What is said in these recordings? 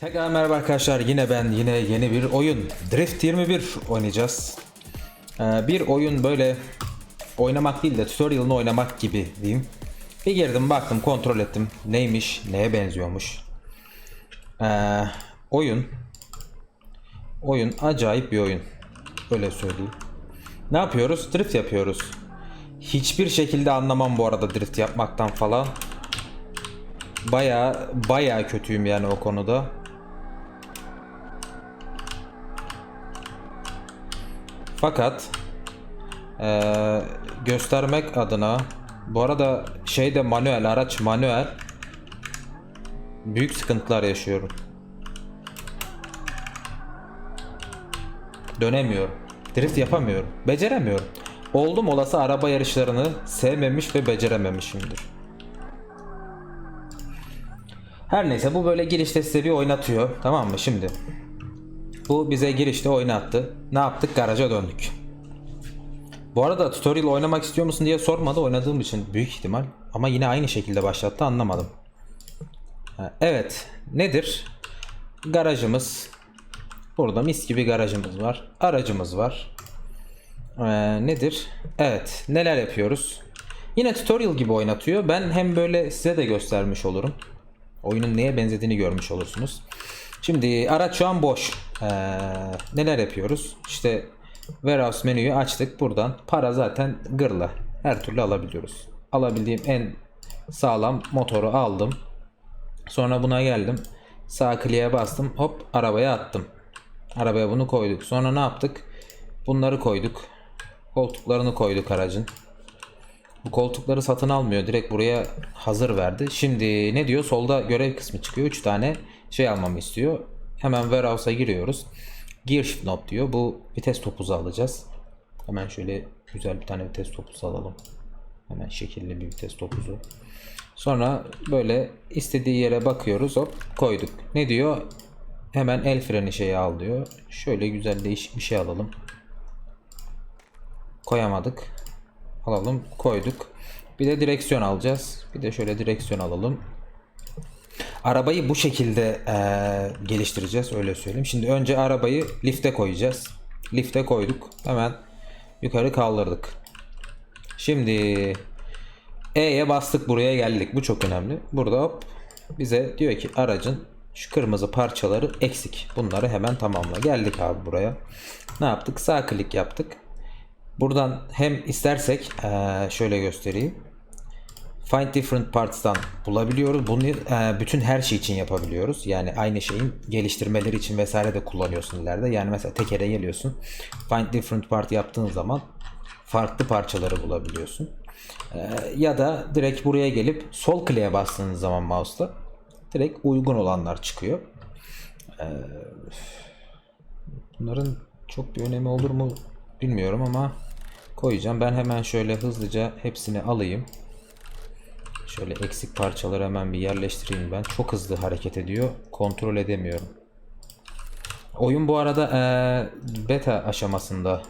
Tekrar merhaba arkadaşlar yine ben yine yeni bir oyun Drift 21 oynayacağız. Ee, bir oyun böyle oynamak değil de tutorial'ını oynamak gibi diyeyim. Bir girdim baktım kontrol ettim neymiş neye benziyormuş. Ee, oyun oyun acayip bir oyun öyle söyleyeyim. Ne yapıyoruz? Drift yapıyoruz. Hiçbir şekilde anlamam bu arada drift yapmaktan falan. Baya baya kötüyüm yani o konuda. Fakat eee, göstermek adına bu arada şey de manuel araç manuel büyük sıkıntılar yaşıyorum. Dönemiyorum. Drift yapamıyorum. Beceremiyorum. Oldum olası araba yarışlarını sevmemiş ve becerememişimdir. Her neyse bu böyle girişte size bir oynatıyor. Tamam mı şimdi? Bu bize girişte oynattı. Ne yaptık? Garaja döndük. Bu arada tutorial oynamak istiyor musun diye sormadı oynadığım için büyük ihtimal. Ama yine aynı şekilde başlattı anlamadım. Evet. Nedir? Garajımız. Burada mis gibi garajımız var. Aracımız var. Ee, nedir? Evet. Neler yapıyoruz? Yine tutorial gibi oynatıyor. Ben hem böyle size de göstermiş olurum. Oyunun neye benzediğini görmüş olursunuz. Şimdi araç şu an boş. Ee, neler yapıyoruz? İşte warehouse menüyü açtık. Buradan para zaten gırla. Her türlü alabiliyoruz. Alabildiğim en sağlam motoru aldım. Sonra buna geldim. Sağ kliğe bastım. Hop arabaya attım. Arabaya bunu koyduk. Sonra ne yaptık? Bunları koyduk. Koltuklarını koyduk aracın. Bu koltukları satın almıyor. Direkt buraya hazır verdi. Şimdi ne diyor? Solda görev kısmı çıkıyor. 3 tane şey almamı istiyor. Hemen warehouse'a giriyoruz. Gear shift knob diyor. Bu vites topuzu alacağız. Hemen şöyle güzel bir tane vites topuzu alalım. Hemen şekilli bir vites topuzu. Sonra böyle istediği yere bakıyoruz. Hop koyduk. Ne diyor? Hemen el freni şeyi al diyor. Şöyle güzel değişik bir şey alalım. Koyamadık. Alalım koyduk. Bir de direksiyon alacağız. Bir de şöyle direksiyon alalım. Arabayı bu şekilde eee, geliştireceğiz öyle söyleyeyim. Şimdi önce arabayı lifte koyacağız. Lifte koyduk. Hemen yukarı kaldırdık. Şimdi E'ye bastık buraya geldik. Bu çok önemli. Burada hop bize diyor ki aracın şu kırmızı parçaları eksik. Bunları hemen tamamla. Geldik abi buraya. Ne yaptık? Sağ klik yaptık. Buradan hem istersek eee, şöyle göstereyim. Find different parts'tan bulabiliyoruz. Bunu eee, bütün her şey için yapabiliyoruz. Yani aynı şeyin geliştirmeleri için vesaire de kullanıyorsun ileride. Yani mesela tekere geliyorsun. Find different part yaptığın zaman farklı parçaları bulabiliyorsun. Eee, ya da direkt buraya gelip sol kliğe bastığınız zaman mouse'la direkt uygun olanlar çıkıyor. Eee, bunların çok bir önemi olur mu bilmiyorum ama koyacağım. Ben hemen şöyle hızlıca hepsini alayım. Şöyle eksik parçaları hemen bir yerleştireyim ben. Çok hızlı hareket ediyor. Kontrol edemiyorum. Oyun bu arada eee, beta aşamasında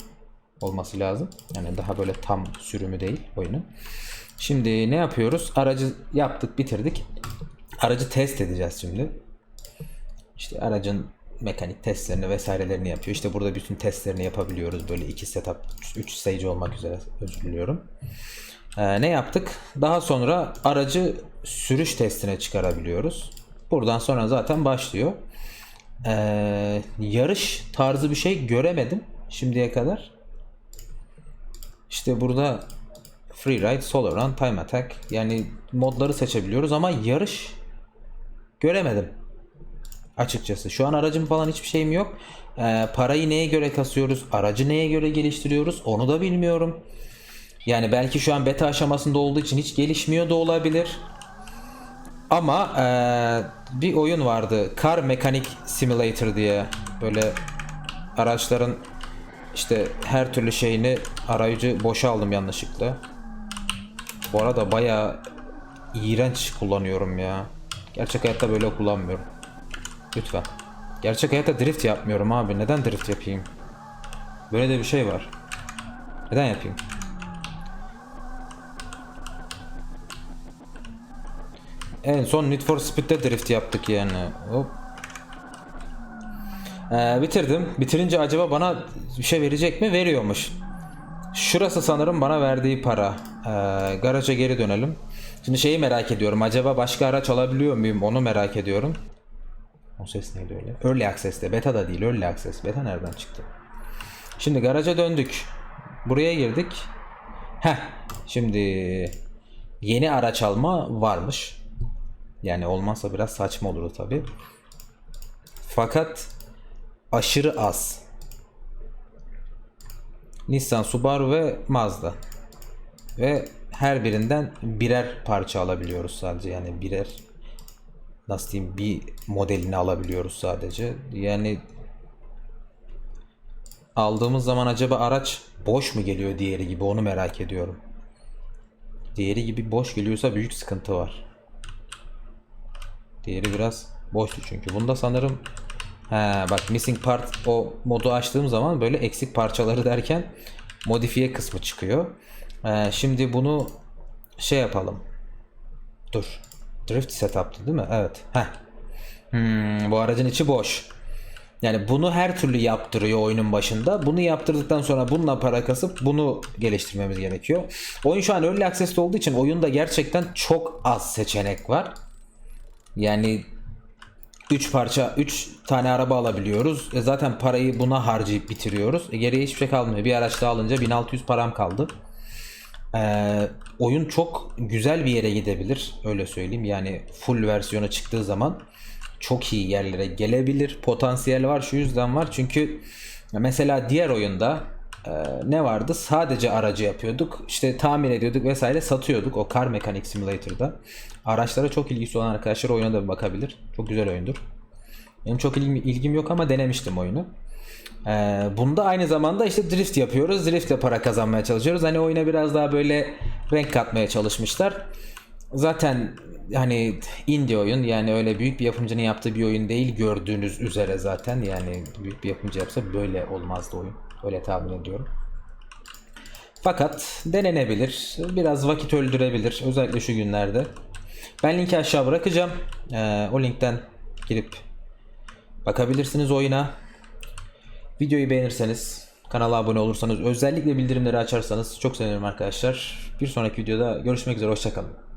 olması lazım. Yani daha böyle tam sürümü değil oyunun. Şimdi ne yapıyoruz? Aracı yaptık, bitirdik. Aracı test edeceğiz şimdi. İşte aracın mekanik testlerini vesairelerini yapıyor. İşte burada bütün testlerini yapabiliyoruz. Böyle iki setup, 3 stage olmak üzere özür diliyorum. Ee, ne yaptık? Daha sonra aracı sürüş testine çıkarabiliyoruz. Buradan sonra zaten başlıyor. Ee, yarış tarzı bir şey göremedim şimdiye kadar. İşte burada Free Ride, Solo Run, Time Attack yani modları seçebiliyoruz ama yarış göremedim açıkçası. Şu an aracım falan hiçbir şeyim yok. Ee, parayı neye göre kasıyoruz? Aracı neye göre geliştiriyoruz? Onu da bilmiyorum. Yani belki şu an beta aşamasında olduğu için hiç gelişmiyor da olabilir. Ama eee, bir oyun vardı. Car Mechanic Simulator diye. Böyle araçların işte her türlü şeyini arayüzü boşa aldım yanlışlıkla. Bu arada bayağı iğrenç kullanıyorum ya. Gerçek hayatta böyle kullanmıyorum. Lütfen. Gerçek hayatta drift yapmıyorum abi. Neden drift yapayım? Böyle de bir şey var. Neden yapayım? En son Need for Speed'de drift yaptık yani. Hop. Ee, bitirdim. Bitirince acaba bana bir şey verecek mi? Veriyormuş. Şurası sanırım bana verdiği para. Ee, garaja geri dönelim. Şimdi şeyi merak ediyorum. Acaba başka araç alabiliyor muyum? Onu merak ediyorum. O ses neydi öyle? Early Access'te. Beta da değil. Early Access. Beta nereden çıktı? Şimdi garaja döndük. Buraya girdik. Heh. Şimdi yeni araç alma varmış. Yani olmazsa biraz saçma olur tabi. Fakat aşırı az. Nissan, Subaru ve Mazda. Ve her birinden birer parça alabiliyoruz sadece. Yani birer nasıl diyeyim bir modelini alabiliyoruz sadece. Yani aldığımız zaman acaba araç boş mu geliyor diğeri gibi onu merak ediyorum. Diğeri gibi boş geliyorsa büyük sıkıntı var. Diğeri biraz boştu çünkü. Bunda sanırım He bak missing part o modu açtığım zaman böyle eksik parçaları derken modifiye kısmı çıkıyor. Ee, şimdi bunu şey yapalım. Dur. Drift setup'tı değil mi? Evet. Heh. Hmm, bu aracın içi boş. Yani bunu her türlü yaptırıyor oyunun başında. Bunu yaptırdıktan sonra bununla para kasıp bunu geliştirmemiz gerekiyor. Oyun şu an Early Access'te olduğu için oyunda gerçekten çok az seçenek var. Yani 3 parça 3 tane araba alabiliyoruz. E zaten parayı buna harcayıp bitiriyoruz. E geriye hiçbir şey kalmıyor. Bir araç daha alınca 1600 param kaldı. Ee, oyun çok güzel bir yere gidebilir. Öyle söyleyeyim. Yani full versiyonu çıktığı zaman çok iyi yerlere gelebilir. Potansiyel var. Şu yüzden var. Çünkü mesela diğer oyunda e, ne vardı? Sadece aracı yapıyorduk. İşte tamir ediyorduk vesaire satıyorduk. O Car Mechanic Simulator'da. Araçlara çok ilgisi olan arkadaşlar oyuna da bir bakabilir. Çok güzel oyundur. Benim çok ilgim, ilgim yok ama denemiştim oyunu. Ee, bunda aynı zamanda işte drift yapıyoruz. Driftle para kazanmaya çalışıyoruz. Hani oyuna biraz daha böyle renk katmaya çalışmışlar. Zaten hani indie oyun yani öyle büyük bir yapımcının yaptığı bir oyun değil gördüğünüz üzere zaten yani büyük bir yapımcı yapsa böyle olmazdı oyun. Öyle tahmin ediyorum. Fakat denenebilir. Biraz vakit öldürebilir. Özellikle şu günlerde. Ben linki aşağı bırakacağım. Ee, o linkten girip bakabilirsiniz oyuna. Videoyu beğenirseniz, kanala abone olursanız, özellikle bildirimleri açarsanız çok sevinirim arkadaşlar. Bir sonraki videoda görüşmek üzere. Hoşçakalın.